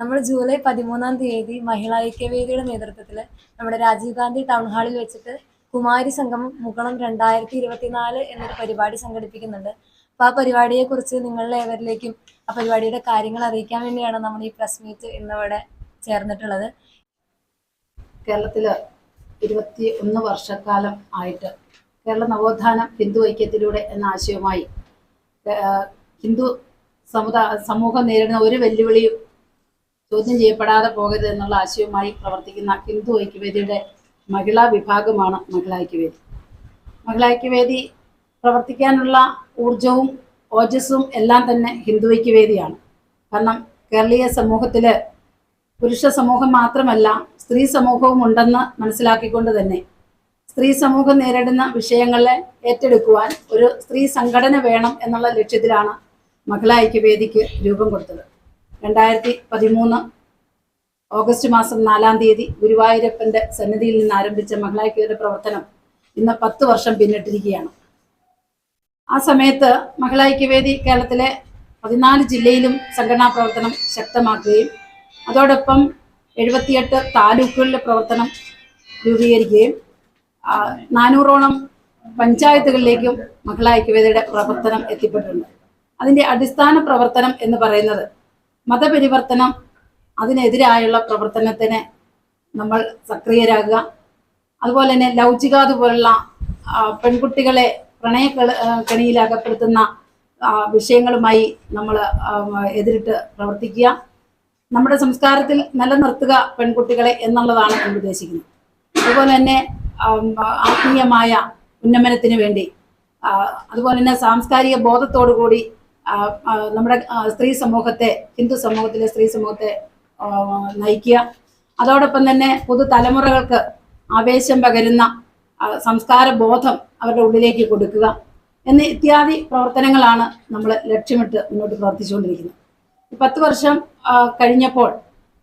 നമ്മൾ ജൂലൈ പതിമൂന്നാം തീയതി മഹിളാ ഐക്യവേദിയുടെ നേതൃത്വത്തിൽ നമ്മുടെ രാജീവ് ഗാന്ധി ടൗൺ ഹാളിൽ വെച്ചിട്ട് കുമാരി സംഗമം മുകളം രണ്ടായിരത്തി ഇരുപത്തിനാല് എന്നൊരു പരിപാടി സംഘടിപ്പിക്കുന്നുണ്ട്. അപ്പോൾ ആ പരിപാടിയെ കുറിച്ച് നിങ്ങളിൽ ഏവരിലേക്കും ആ പരിപാടിയുടെ കാര്യങ്ങൾ അറിയിക്കാൻ വേണ്ടിയാണ് നമ്മൾ ഈ പ്രസ് മീറ്റ് ഇന്നിവിടെ ചേർന്നിട്ടുള്ളത്. കേരളത്തിൽ ഇരുപത്തി ഒന്ന് വർഷക്കാലം ആയിട്ട് കേരള നവോത്ഥാനം ഹിന്ദു ഐക്യത്തിലൂടെ എന്ന ആശയവുമായി ഹിന്ദു സമുദായ സമൂഹം നേരിടുന്ന ഒരു വെല്ലുവിളിയും ചോദ്യം ചെയ്യപ്പെടാതെ പോകരുത് എന്നുള്ള ആശയവുമായി പ്രവർത്തിക്കുന്ന ഹിന്ദു ഐക്യവേദിയുടെ മഹിളാ വിഭാഗമാണ് മഹിളാ ഐക്യവേദി. മഹിളാ ഐക്യവേദി പ്രവർത്തിക്കാനുള്ള ഊർജവും ഓജസ്സും എല്ലാം തന്നെ ഹിന്ദു ഐക്യവേദിയാണ്. കാരണം കേരളീയ സമൂഹത്തിൽ പുരുഷ സമൂഹം മാത്രമല്ല സ്ത്രീ സമൂഹവും ഉണ്ടെന്ന് മനസ്സിലാക്കിക്കൊണ്ട് തന്നെ സ്ത്രീ സമൂഹം നേരിടുന്ന വിഷയങ്ങളെ ഏറ്റെടുക്കുവാൻ ഒരു സ്ത്രീ സംഘടന വേണം എന്നുള്ള ലക്ഷ്യത്തിലാണ് മഹിളാ ഐക്യവേദിക്ക് രൂപം കൊടുത്തത്. രണ്ടായിരത്തി പതിമൂന്ന് ഓഗസ്റ്റ് മാസം നാലാം തീയതി ഗുരുവായൂരപ്പന്റെ സന്നിധിയിൽ നിന്ന് ആരംഭിച്ച മഹിളാ പ്രവർത്തനം ഇന്ന് പത്ത് വർഷം പിന്നിട്ടിരിക്കുകയാണ്. ആ സമയത്ത് മഹിളാ ഐക്യവേദി കേരളത്തിലെ പതിനാല് ജില്ലയിലും സംഘടനാ പ്രവർത്തനം ശക്തമാക്കുകയും അതോടൊപ്പം എഴുപത്തിയെട്ട് താലൂക്കുകളിലെ പ്രവർത്തനം രൂപീകരിക്കുകയും നാനൂറോളം പഞ്ചായത്തുകളിലേക്കും മഹിളാ ഐക്യവേദിയുടെ പ്രവർത്തനം എത്തിപ്പെട്ടിട്ടുണ്ട്. അതിന്റെ അടിസ്ഥാന പ്രവർത്തനം എന്ന് പറയുന്നത് മതപരിവർത്തനം അതിനെതിരായുള്ള പ്രവർത്തനത്തിന് നമ്മൾ സക്രിയരാകുക. അതുപോലെ തന്നെ ലൗചികാത് പോലുള്ള പെൺകുട്ടികളെ പ്രണയ കെണിയിൽ അകപ്പെടുത്തുന്ന വിഷയങ്ങളുമായി നമ്മൾ എതിരിട്ട് പ്രവർത്തിക്കുക. നമ്മുടെ സംസ്കാരത്തിൽ നിലനിർത്തുക പെൺകുട്ടികളെ എന്നുള്ളതാണ് ഞാൻ ഉദ്ദേശിക്കുന്നത്. അതുപോലെ തന്നെ ആത്മീയമായ ഉന്നമനത്തിന് വേണ്ടി അതുപോലെ തന്നെ സാംസ്കാരിക ബോധത്തോടു കൂടി നമ്മുടെ സ്ത്രീ സമൂഹത്തെ ഹിന്ദു സമൂഹത്തിലെ സ്ത്രീ സമൂഹത്തെ നയിക്കുക. അതോടൊപ്പം തന്നെ പുതുതലമുറകൾക്ക് ആവേശം പകരുന്ന സംസ്കാര ബോധം അവരുടെ ഉള്ളിലേക്ക് കൊടുക്കുക എന്ന ഇത്യാദി പ്രവർത്തനങ്ങളാണ് നമ്മൾ ലക്ഷ്യമിട്ട് മുന്നോട്ട് പ്രവർത്തിച്ചുകൊണ്ടിരിക്കുന്നത്. പത്ത് വർഷം കഴിഞ്ഞപ്പോൾ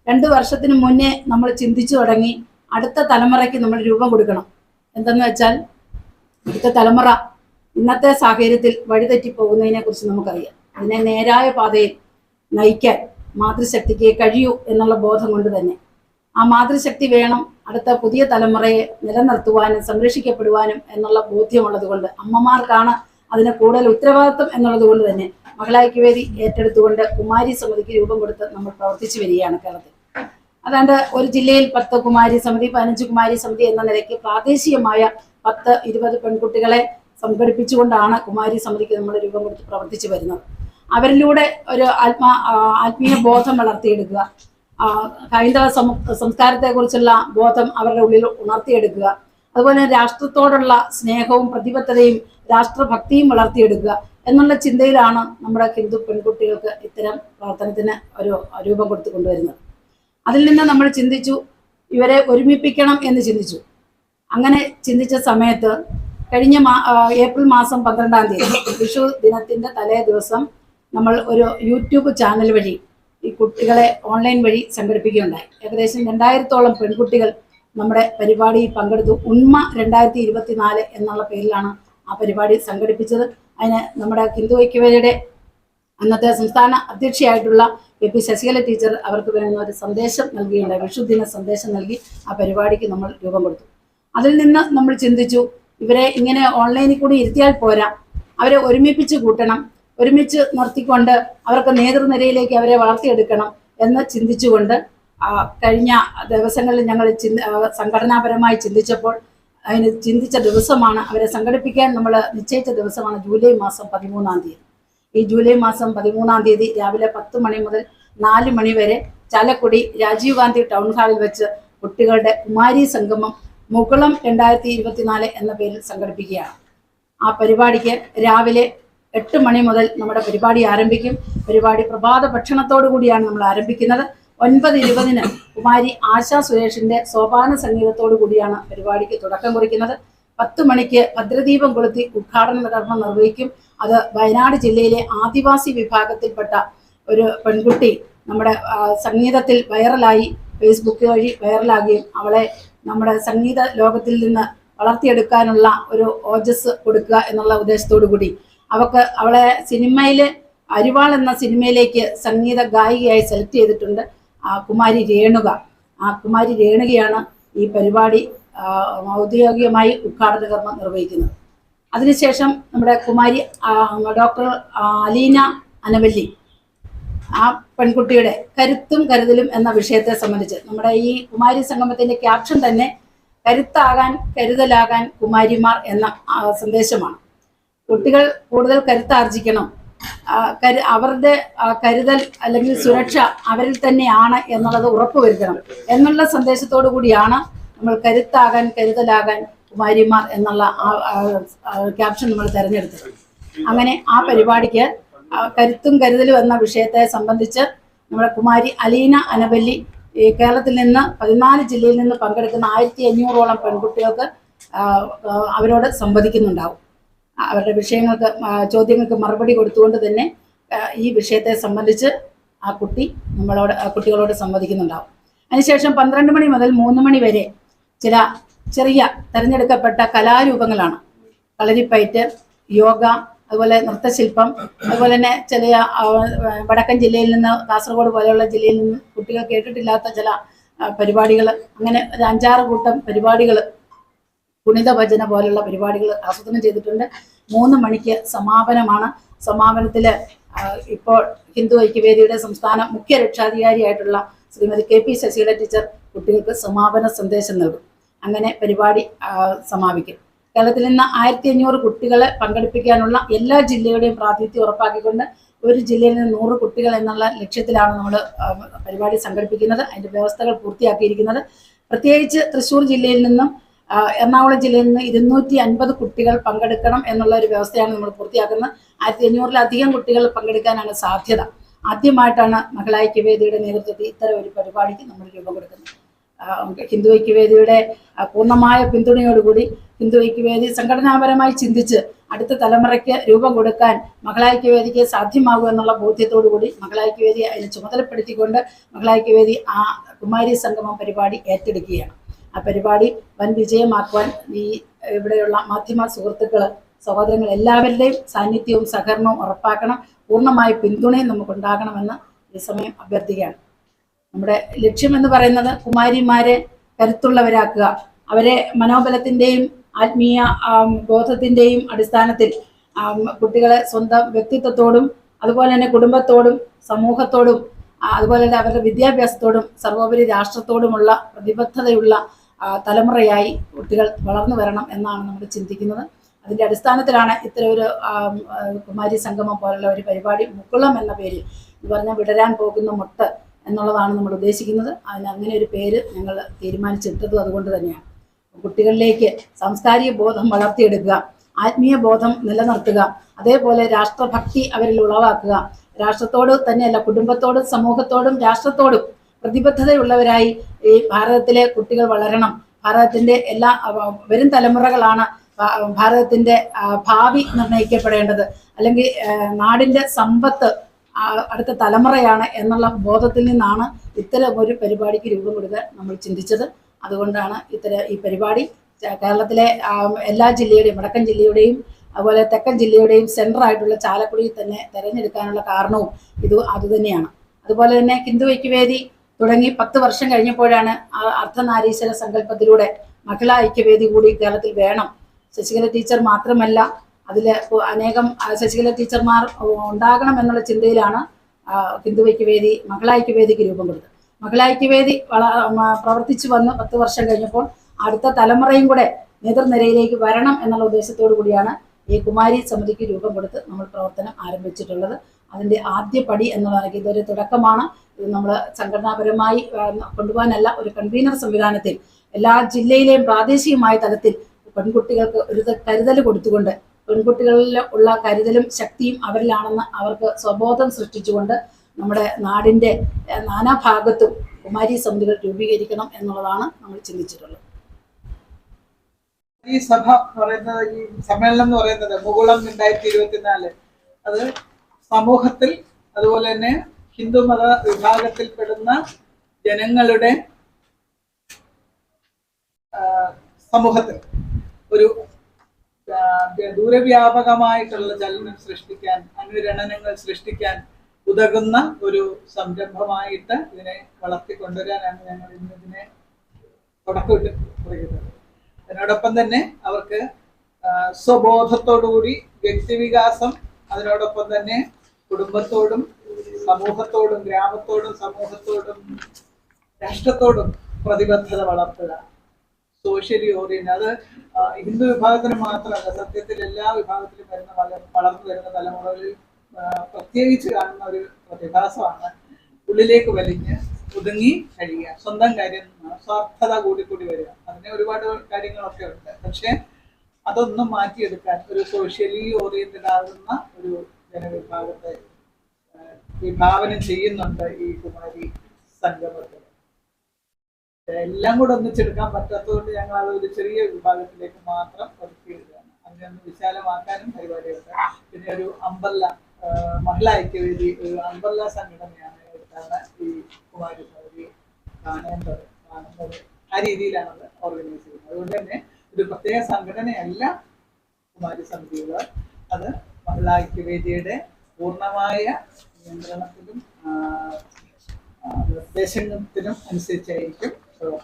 രണ്ട് വർഷത്തിന് മുന്നേ നമ്മൾ ചിന്തിച്ചു തുടങ്ങി അടുത്ത തലമുറയ്ക്ക് നമ്മൾ രൂപം കൊടുക്കണം. എന്തെന്ന് വെച്ചാൽ അടുത്ത തലമുറ ഇന്നത്തെ സാഹചര്യത്തിൽ വഴിതെറ്റി പോകുന്നതിനെ കുറിച്ച് നമുക്കറിയാം. അതിനെ നേരായ പാതയിൽ നയിക്കാൻ മാതൃശക്തിക്ക് കഴിയൂ എന്നുള്ള ബോധം കൊണ്ട് തന്നെ. ആ മാതൃശക്തി വേണം അടുത്ത പുതിയ തലമുറയെ നിലനിർത്തുവാനും സംരക്ഷിക്കപ്പെടുവാനും എന്നുള്ള ബോധ്യമുള്ളത് കൊണ്ട് അമ്മമാർക്കാണ് അതിന് കൂടുതൽ ഉത്തരവാദിത്വം എന്നുള്ളത് കൊണ്ട് തന്നെ മഹിളായ്ക്കുവേദി ഏറ്റെടുത്തുകൊണ്ട് കുമാരി സമിതിക്ക് രൂപം കൊടുത്ത് നമ്മൾ പ്രവർത്തിച്ചു വരികയാണ് കേരളത്തിൽ. അതാണ്ട് ഒരു ജില്ലയിൽ പത്ത് കുമാരി സമിതി പതിനഞ്ച് കുമാരി സമിതി എന്ന നിലയ്ക്ക് പ്രാദേശികമായ പത്ത് ഇരുപത് പെൺകുട്ടികളെ സംഘടിപ്പിച്ചുകൊണ്ടാണ് കുമാരി സമിതിക്ക് നമ്മൾ രൂപം കൊടുത്ത് പ്രവർത്തിച്ചു വരുന്നത്. അവരിലൂടെ ഒരു ആത്മാ ആത്മീയ ബോധം വളർത്തിയെടുക്കുക. ഹൈന്ദവ സംസ്കാരത്തെ സംസ്കാരത്തെക്കുറിച്ചുള്ള ബോധം അവരുടെ ഉള്ളിൽ ഉണർത്തിയെടുക്കുക. അതുപോലെ രാഷ്ട്രത്തോടുള്ള സ്നേഹവും പ്രതിബദ്ധതയും രാഷ്ട്രഭക്തിയും വളർത്തിയെടുക്കുക എന്നുള്ള ചിന്തയിലാണ് നമ്മുടെ ഹിന്ദു പെൺകുട്ടികൾക്ക് ഇത്തരം പ്രവർത്തനത്തിന് ഒരു രൂപം കൊടുത്തു കൊണ്ടുവരുന്നത്. അതിൽ നിന്ന് നമ്മൾ ചിന്തിച്ചു ഇവരെ ഒരുമിപ്പിക്കണം എന്ന് ചിന്തിച്ചു. അങ്ങനെ ചിന്തിച്ച സമയത്ത് കഴിഞ്ഞ ഏപ്രിൽ മാസം പന്ത്രണ്ടാം തീയതി വിഷു ദിനത്തിന്റെ തലേ ദിവസം നമ്മൾ ഒരു യൂട്യൂബ് ചാനൽ വഴി ഈ കുട്ടികളെ ഓൺലൈൻ വഴി സംഘടിപ്പിക്കുകയുണ്ടായി. ഏകദേശം രണ്ടായിരത്തോളം പെൺകുട്ടികൾ നമ്മുടെ പരിപാടിയിൽ പങ്കെടുത്തു. ഉണ്മ രണ്ടായിരത്തി ഇരുപത്തിനാല് എന്നുള്ള പേരിലാണ് ആ പരിപാടി സംഘടിപ്പിച്ചത്. അതിന് നമ്മുടെ ഹിന്ദു ഐക്യവേദിയുടെ അന്നത്തെ സംസ്ഥാന അധ്യക്ഷയായിട്ടുള്ള എ പി ശശികല ടീച്ചർ അവർക്ക് വേണ്ടുന്ന ഒരു സന്ദേശം നൽകിയുണ്ടായി. വിഷുദിന സന്ദേശം നൽകി ആ പരിപാടിക്ക് നമ്മൾ രൂപം കൊടുത്തു. അതിൽ നിന്ന് നമ്മൾ ചിന്തിച്ചു ഇവരെ ഇങ്ങനെ ഓൺലൈനിൽ കൂടി ഇരുത്തിയാൽ പോരാ. അവരെ ഒരുമിപ്പിച്ച് കൂട്ടണം. ഒരുമിച്ച് നിർത്തിക്കൊണ്ട് അവർക്ക് നേതൃനിരയിലേക്ക് അവരെ വളർത്തിയെടുക്കണം എന്ന് ചിന്തിച്ചുകൊണ്ട് കഴിഞ്ഞ ദിവസങ്ങളിൽ ഞങ്ങൾ സംഘടനാപരമായി ചിന്തിച്ചപ്പോൾ അതിന് ചിന്തിച്ച ദിവസമാണ് അവരെ സംഘടിപ്പിക്കാൻ നമ്മൾ നിശ്ചയിച്ച ദിവസമാണ് ജൂലൈ മാസം പതിമൂന്നാം തീയതി. ഈ ജൂലൈ മാസം പതിമൂന്നാം തീയതി രാവിലെ പത്ത് മണി മുതൽ നാല് മണി വരെ ചാലക്കുടി രാജീവ് ഗാന്ധി ടൗൺ ഹാളിൽ വെച്ച് കുട്ടികളുടെ കുമാരി സംഗമം മുകുളം രണ്ടായിരത്തി ഇരുപത്തിനാല് എന്ന പേരിൽ സംഘടിപ്പിക്കുകയാണ്. ആ പരിപാടിക്ക് രാവിലെ എട്ട് മണി മുതൽ നമ്മുടെ പരിപാടി ആരംഭിക്കും. പരിപാടി പ്രഭാത ഭക്ഷണത്തോടു കൂടിയാണ് നമ്മൾ ആരംഭിക്കുന്നത്. ഒൻപത് ഇരുപതിന് കുമാരി ആശാ സുരേഷിന്റെ സോപാന സംഗീതത്തോടു കൂടിയാണ് പരിപാടിക്ക് തുടക്കം കുറിക്കുന്നത്. പത്ത് മണിക്ക് ഭദ്രദീപം കൊളുത്തി ഉദ്ഘാടന കർമ്മം നിർവഹിക്കും. അത് വയനാട് ജില്ലയിലെ ആദിവാസി വിഭാഗത്തിൽപ്പെട്ട ഒരു പെൺകുട്ടി നമ്മുടെ സംഗീതത്തിൽ വൈറലായി ഫേസ്ബുക്ക് വഴി വൈറലാകുകയും അവളെ നമ്മുടെ സംഗീത ലോകത്തിൽ നിന്ന് വളർത്തിയെടുക്കാനുള്ള ഒരു ഓജസ് കൊടുക്കുക എന്നുള്ള ഉദ്ദേശത്തോടു കൂടി അവക്ക് അവളെ സിനിമയിൽ അരിവാൾ എന്ന സിനിമയിലേക്ക് സംഗീത ഗായികയായി സെലക്ട് ചെയ്തിട്ടുണ്ട് ആ, കുമാരി രേണുക. ആ കുമാരി രേണുകയാണ് ഈ പരിപാടി ഔദ്യോഗികമായി ഉദ്ഘാടന കർമ്മം നിർവഹിക്കുന്നത്. അതിനുശേഷം നമ്മുടെ കുമാരി ഡോക്ടർ അലീന അനവല്ലി. ആ പെൺകുട്ടിയുടെ കരുത്തും കരുതലും എന്ന വിഷയത്തെ സംബന്ധിച്ച് നമ്മുടെ ഈ കുമാരി സംഗമത്തിന്റെ ക്യാപ്ഷൻ തന്നെ കരുത്താകാൻ കരുതലാകാൻ കുമാരിമാർ എന്ന സന്ദേശമാണ്. കുട്ടികൾ കൂടുതൽ കരുത്താർജിക്കണം. കരു അവരുടെ കരുതൽ അല്ലെങ്കിൽ സുരക്ഷ അവരിൽ തന്നെയാണ് എന്നുള്ളത് ഉറപ്പുവരുത്തണം എന്നുള്ള സന്ദേശത്തോടു കൂടിയാണ് നമ്മൾ കരുത്താകാൻ കരുതലാകാൻ കുമാരിമാർ എന്നുള്ള ആ ക്യാപ്ഷൻ നമ്മൾ തിരഞ്ഞെടുത്തത്. അങ്ങനെ ആ പരിപാടിക്ക് കരുത്തും കരുതലും എന്ന വിഷയത്തെ സംബന്ധിച്ച് നമ്മുടെ കുമാരി അലീന അനവല്ലി കേരളത്തിൽ നിന്ന് പതിനാല് ജില്ലയിൽ നിന്ന് പങ്കെടുക്കുന്ന ആയിരത്തി അഞ്ഞൂറോളം പെൺകുട്ടികൾക്ക് അവരോട് സംവദിക്കുന്നുണ്ടാവും. അവരുടെ വിഷയങ്ങൾക്ക് ചോദ്യങ്ങൾക്ക് മറുപടി കൊടുത്തുകൊണ്ട് തന്നെ ഈ വിഷയത്തെ സംബന്ധിച്ച് ആ കുട്ടി നമ്മളോട് കുട്ടികളോട് സംവദിക്കുന്നുണ്ടാവും. അതിനുശേഷം പന്ത്രണ്ട് മണി മുതൽ മൂന്ന് മണി വരെ ചില ചെറിയ തിരഞ്ഞെടുക്കപ്പെട്ട കലാരൂപങ്ങളാണ്. കളരിപ്പയറ്റ് യോഗ അതുപോലെ നൃത്തശില്പം അതുപോലെ തന്നെ ചില വടക്കൻ ജില്ലയിൽ നിന്ന് കാസർഗോഡ് പോലെയുള്ള ജില്ലയിൽ നിന്ന് കുട്ടികൾ കേട്ടിട്ടില്ലാത്ത ചില പരിപാടികൾ അങ്ങനെ ഒരു അഞ്ചാറ് കൂട്ടം പരിപാടികൾ പുണിത ഭജന പോലുള്ള പരിപാടികൾ ആസൂത്രണം ചെയ്തിട്ടുണ്ട്. മൂന്ന് മണിക്ക് സമാപനമാണ്. സമാപനത്തിൽ ഇപ്പോൾ ഹിന്ദു ഐക്യവേദിയുടെ സംസ്ഥാന മുഖ്യ രക്ഷാധികാരിയായിട്ടുള്ള Shrimati K P Sasikala teacher കുട്ടികൾക്ക് സമാപന സന്ദേശം നൽകും. അങ്ങനെ പരിപാടി സമാപിക്കും. കേരളത്തിൽ നിന്ന് ആയിരത്തി അഞ്ഞൂറ് കുട്ടികളെ പങ്കെടുപ്പിക്കാനുള്ള എല്ലാ ജില്ലയുടെയും പ്രാതിനിധ്യം ഉറപ്പാക്കിക്കൊണ്ട് ഒരു ജില്ലയിൽ നിന്ന് നൂറ് കുട്ടികൾ എന്നുള്ള ലക്ഷ്യത്തിലാണ് നമ്മൾ പരിപാടി സംഘടിപ്പിക്കുന്നത്. അതിന്റെ വ്യവസ്ഥകൾ പൂർത്തിയാക്കിയിരിക്കുന്നത്. പ്രത്യേകിച്ച് തൃശ്ശൂർ ജില്ലയിൽ നിന്നും എറണാകുളം ജില്ലയിൽ നിന്ന് ഇരുന്നൂറ്റി അൻപത് കുട്ടികൾ പങ്കെടുക്കണം എന്നുള്ള ഒരു വ്യവസ്ഥയാണ് നമ്മൾ പൂർത്തിയാക്കുന്നത്. ആയിരത്തി അഞ്ഞൂറിലധികം കുട്ടികൾ പങ്കെടുക്കാനാണ് സാധ്യത. ആദ്യമായിട്ടാണ് മഹിളാ ഐക്യവേദിയുടെ നേതൃത്വത്തിൽ ഇത്തരം ഒരു പരിപാടിക്ക് നമ്മൾ രൂപം കൊടുക്കുന്നത്. ഹിന്ദു ഐക്യവേദിയുടെ പൂർണമായ പിന്തുണയോടുകൂടി ഹിന്ദു ഐക്യവേദി സംഘടനാപരമായി ചിന്തിച്ച് അടുത്ത തലമുറയ്ക്ക് രൂപം കൊടുക്കാൻ മഹിളാ ഐക്യവേദിക്ക് സാധ്യമാകും എന്നുള്ള ബോധ്യത്തോടു കൂടി മഹിളാ ഐക്യവേദി അതിനെ ചുമതലപ്പെടുത്തിക്കൊണ്ട് മഹിളാ ആ കുമാരി സംഗമം പരിപാടി ഏറ്റെടുക്കുകയാണ്. ആ പരിപാടി വൻ വിജയമാക്കുവാൻ ഈ ഇവിടെയുള്ള മാധ്യമ സുഹൃത്തുക്കൾ സഹോദരങ്ങൾ എല്ലാവരുടെയും സാന്നിധ്യവും സഹകരണവും ഉറപ്പാക്കണം. പൂർണമായ പിന്തുണയും നമുക്കുണ്ടാകണമെന്ന് ഈ സമയം അഭ്യർത്ഥിക്കുകയാണ്. നമ്മുടെ ലക്ഷ്യം എന്ന് പറയുന്നത് കുമാരിമാരെ കരുത്തുള്ളവരാക്കുക. അവരെ മനോബലത്തിന്റെയും ആത്മീയ ബോധത്തിന്റെയും അടിസ്ഥാനത്തിൽ കുട്ടികളെ സ്വന്തം വ്യക്തിത്വത്തോടും അതുപോലെ തന്നെ കുടുംബത്തോടും സമൂഹത്തോടും അതുപോലെ തന്നെ അവരുടെ വിദ്യാഭ്യാസത്തോടും സർവോപരി രാഷ്ട്രത്തോടുമുള്ള പ്രതിബദ്ധതയുള്ള തലമുറയായി കുട്ടികൾ വളർന്നു വരണം എന്നാണ് നമ്മൾ ചിന്തിക്കുന്നത്. അതിന്റെ അടിസ്ഥാനത്തിലാണ് ഇത്തരം ഒരു കുമാരി സംഗമം പോലുള്ള ഒരു പരിപാടി മുക്കുളം എന്ന പേരിൽ. എന്ന് പറഞ്ഞാൽ വിടരാൻ പോകുന്ന മുട്ട്. എന്നുള്ളതാണ് നമ്മൾ ഉദ്ദേശിക്കുന്നത്. അതിന് അങ്ങനെ ഒരു പേര് ഞങ്ങൾ തീരുമാനിച്ചിട്ടതും അതുകൊണ്ട് തന്നെയാണ്. കുട്ടികളിലേക്ക് സാംസ്കാരിക ബോധം വളർത്തിയെടുക്കുക ആത്മീയ ബോധം നിലനിർത്തുക അതേപോലെ രാഷ്ട്രഭക്തി അവരിൽ ഉളവാക്കുക രാഷ്ട്രത്തോട് തന്നെയല്ല കുടുംബത്തോടും സമൂഹത്തോടും രാഷ്ട്രത്തോടും പ്രതിബദ്ധതയുള്ളവരായി ഈ ഭാരതത്തിലെ കുട്ടികൾ വളരണം. ഭാരതത്തിന്റെ എല്ലാ വരും തലമുറകളാണ് ഭാരതത്തിന്റെ ഭാവി നിർണയിക്കപ്പെടേണ്ടത്. അല്ലെങ്കിൽ നാടിന്റെ സമ്പത്ത് അടുത്ത തലമുറയാണ് എന്നുള്ള ബോധത്തിൽ നിന്നാണ് ഇത്തരം ഒരു പരിപാടിക്ക് രൂപം കൊടുക്കാൻ നമ്മൾ ചിന്തിച്ചത്. അതുകൊണ്ടാണ് ഇത്തരം ഈ പരിപാടി കേരളത്തിലെ എല്ലാ ജില്ലയുടെയും വടക്കൻ ജില്ലയുടെയും അതുപോലെ തെക്കൻ ജില്ലയുടെയും സെന്റർ ആയിട്ടുള്ള ചാലക്കുടിയിൽ തന്നെ തിരഞ്ഞെടുക്കാനുള്ള കാരണവും ഇത് അതുതന്നെയാണ് അതുപോലെ തന്നെ ഹിന്ദു വേദി തുടങ്ങി പത്ത് വർഷം കഴിഞ്ഞപ്പോഴാണ് അർദ്ധനാരീശ്വര സങ്കല്പത്തിലൂടെ മഹിളാ ഐക്യവേദി കൂടി കേരളത്തിൽ വേണം. ശശികല ടീച്ചർ മാത്രമല്ല അതിൽ അനേകം ശശികല ടീച്ചർമാർ ഉണ്ടാകണം എന്നുള്ള ചിന്തയിലാണ് ആ, വേദി ഐക്യവേദി വേദിക്ക് രൂപം കൊടുത്തത്. വേദി വള പ്രവർത്തിച്ചു വന്ന് പത്ത് വർഷം കഴിഞ്ഞപ്പോൾ അടുത്ത തലമുറയും കൂടെ നേതൃനിരയിലേക്ക് വരണം എന്നുള്ള ഉദ്ദേശത്തോടു കൂടിയാണ് ഈ കുമാരി സമിതിക്ക് രൂപം കൊടുത്ത് നമ്മൾ പ്രവർത്തനം ആരംഭിച്ചിട്ടുള്ളത്. അതിന്റെ ആദ്യ പടി എന്നുള്ളത് ഇതൊരു തുടക്കമാണ്. ഇത് നമ്മൾ സംഘടനാപരമായി കൊണ്ടുപോകാനല്ല ഒരു കൺവീനർ സംവിധാനത്തിൽ എല്ലാ ജില്ലയിലെയും പ്രാദേശികമായ തലത്തിൽ പെൺകുട്ടികൾക്ക് ഒരു കരുതൽ കൊടുത്തുകൊണ്ട് പെൺകുട്ടികളിൽ ഉള്ള കരുതലും ശക്തിയും അവരിലാണെന്ന് അവർക്ക് സ്വബോധം സൃഷ്ടിച്ചുകൊണ്ട് നമ്മുടെ നാടിന്റെ ഏഹ്, നാനാഭാഗത്തും കുമാരി സമിതികൾ രൂപീകരിക്കണം എന്നുള്ളതാണ് നമ്മൾ ചിന്തിച്ചിട്ടുള്ളത്. ഈ സഭ പറയുന്നത് ഈ സമ്മേളനം എന്ന് പറയുന്നത് മുകുളം രണ്ടായിരത്തി ഇരുപത്തിനാല്. അത് സമൂഹത്തിൽ അതുപോലെ തന്നെ ഹിന്ദു മത വിഭാഗത്തിൽപ്പെടുന്ന ജനങ്ങളുടെ സമൂഹത്തിൽ ഒരു ദൂരവ്യാപകമായിട്ടുള്ള ചലനം സൃഷ്ടിക്കാൻ അനുരണനങ്ങൾ സൃഷ്ടിക്കാൻ ഉതകുന്ന ഒരു സംരംഭമായിട്ട് ഇതിനെ വളർത്തിക്കൊണ്ടുവരാനാണ് ഞങ്ങൾ ഇന്ന് ഇതിനെ തുടക്കമിട്ട് പറയുന്നത്. അതിനോടൊപ്പം തന്നെ അവർക്ക് സ്വബോധത്തോടുകൂടി വ്യക്തിവികാസം അതിനോടൊപ്പം തന്നെ കുടുംബത്തോടും സമൂഹത്തോടും ഗ്രാമത്തോടും സമൂഹത്തോടും രാഷ്ട്രത്തോടും പ്രതിബദ്ധത വളർത്തുക. സോഷ്യലി ഓറിയൻ അത് ഹിന്ദു വിഭാഗത്തിന് മാത്രമല്ല സത്യത്തിൽ എല്ലാ വിഭാഗത്തിലും വരുന്ന വള- വളർന്നു വരുന്ന തലമുറകളിൽ പ്രത്യേകിച്ച് കാണുന്ന ഒരു പ്രതിഭാസമാണ് ഉള്ളിലേക്ക് വലിഞ്ഞ് ഒതുങ്ങി കഴിയുക. സ്വന്തം കാര്യം സ്വാർത്ഥത കൂടിക്കൂടി കൂടി വരിക. അതിനെ ഒരുപാട് കാര്യങ്ങളൊക്കെ ഉണ്ട്. പക്ഷെ അതൊന്നും മാറ്റിയെടുക്കാൻ ഒരു സോഷ്യലി ഓറിയന്റഡ് ആകുന്ന ഒരു ജനവിഭാഗത്തെ വിഭാവനം ചെയ്യുന്നുണ്ട് ഈ കുമാരി സംഗമത്തിൽ. എല്ലാം കൂടെ ഒന്നിച്ചെടുക്കാൻ പറ്റാത്തതുകൊണ്ട് ഞങ്ങൾ അത് ഒരു ചെറിയ വിഭാഗത്തിലേക്ക് മാത്രം ഒതുക്കിയിടുകയാണ്. അങ്ങനെ ഒന്ന് വിശാലമാക്കാനും പരിപാടിയുണ്ട് പിന്നെ ഒരു അമ്പല്ല മഹിളാ ഐക്യവേദി ഒരു അമ്പല്ല സംഘടനയാണ് എടുത്താണ് ഈ കുമാരി സമിതി കാണേണ്ടത് ആ രീതിയിലാണ് അത് ഓർഗനൈസ് ചെയ്യുന്നത്. അതുകൊണ്ട് തന്നെ ഒരു പ്രത്യേക സംഘടനയല്ല കുമാരി സമിതികൾ അത് മഹിളാ ഐക്യവേദിയുടെ പൂർണമായ നിയന്ത്രണത്തിലും നിർദ്ദേശത്തിനും അനുസരിച്ചായിരിക്കും So